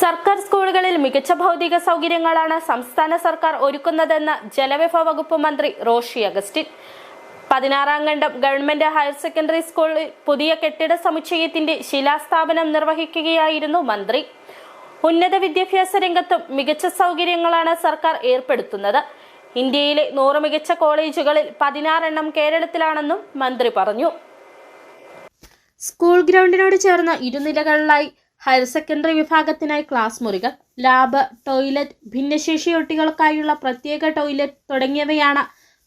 സർക്കാർ സ്കൂളുകളിൽ മികച്ച ഭൗതിക സൗകര്യങ്ങളാണ് സംസ്ഥാന സർക്കാർ ഒരുക്കുന്നതെന്ന് ജലവിഭവ വകുപ്പ് മന്ത്രി റോഷി അഗസ്റ്റിൻ. പതിനാറാം ഖണ്ഡം ഗവൺമെന്റ് ഹയർ സെക്കൻഡറി സ്കൂളിൽ പുതിയ കെട്ടിട സമുച്ചയത്തിന്റെ ശിലാസ്ഥാപനം നിർവഹിക്കുകയായിരുന്നു മന്ത്രി. ഉന്നത വിദ്യാഭ്യാസ രംഗത്തും മികച്ച സൗകര്യങ്ങളാണ് സർക്കാർ ഏർപ്പെടുത്തുന്നത്. ഇന്ത്യയിലെ നൂറ് മികച്ച കോളേജുകളിൽ പതിനാറെണ്ണം കേരളത്തിലാണെന്നും മന്ത്രി പറഞ്ഞു. സ്കൂൾ ഗ്രൗണ്ടിനോട് ചേർന്ന് ഇരുനിലകളിലായി ഹയർ സെക്കൻഡറി വിഭാഗത്തിനായി ക്ലാസ് മുറികൾ ലാബ് ടോയ്ലറ്റ് ഭിന്നശേഷി കുട്ടികൾക്കായുള്ള പ്രത്യേക ടോയ്ലറ്റ് തുടങ്ങിയവയാണ്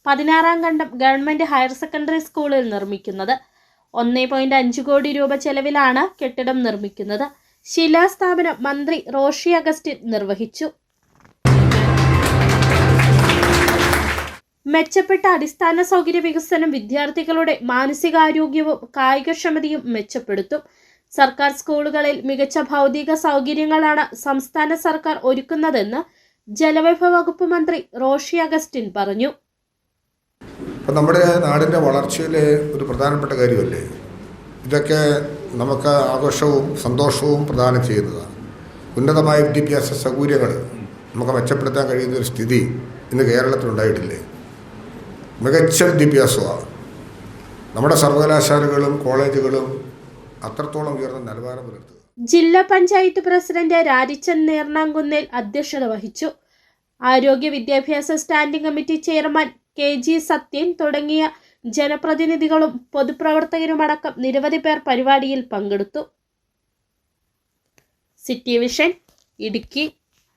പതിനാറാം ഖണ്ഡം ഗവൺമെന്റ് ഹയർ സെക്കൻഡറി സ്കൂളിൽ നിർമ്മിക്കുന്നത്. ഒന്നേ പോയിന്റ് അഞ്ച് കോടി രൂപ ചെലവിലാണ് കെട്ടിടം നിർമ്മിക്കുന്നത്. ശിലാസ്ഥാപനം മന്ത്രി റോഷി അഗസ്റ്റിൻ നിർവഹിച്ചു. മെച്ചപ്പെട്ട അടിസ്ഥാന സൗകര്യ വികസനം വിദ്യാർത്ഥികളുടെ മാനസികാരോഗ്യവും കായികക്ഷമതയും മെച്ചപ്പെടുത്തും. സർക്കാർ സ്കൂളുകളിൽ മികച്ച ഭൗതിക സൗകര്യങ്ങളാണ് സംസ്ഥാന സർക്കാർ ഒരുക്കുന്നതെന്ന് ജലവിഭവ വകുപ്പ് മന്ത്രി റോഷി അഗസ്റ്റിൻ പറഞ്ഞു. അപ്പം നമ്മുടെ നാടിന്റെ വളർച്ചയിലെ ഒരു പ്രധാനപ്പെട്ട കാര്യമല്ലേ? ഇതൊക്കെ നമുക്ക് ആഘോഷവും സന്തോഷവും പ്രദാനം ചെയ്യുന്നതാണ്. ഉന്നതമായ വിദ്യാഭ്യാസ സൗകര്യങ്ങൾ നമുക്ക് മെച്ചപ്പെടുത്താൻ കഴിയുന്ന ഒരു സ്ഥിതി ഇന്ന് കേരളത്തിലുണ്ടായിട്ടില്ലേ മികച്ച വിദ്യാഭ്യാസമാണ്. നമ്മുടെ സർവകലാശാലകളും കോളേജുകളും അത്രത്തോളം ഉയർന്ന നിലവാരം പുലർത്തുക. ജില്ലാ പഞ്ചായത്ത് പ്രസിഡന്റ് രാരിച്ചൻ നേർണാങ്കുന്നേൽ അധ്യക്ഷത വഹിച്ചു. ആരോഗ്യ വിദ്യാഭ്യാസ standing committee chairman K G Sathyan തുടങ്ങിയ ജനപ്രതിനിധികളും പൊതുപ്രവർത്തകരുമടക്കം നിരവധി പേർ പരിപാടിയിൽ പങ്കെടുത്തു. City vision Idukki.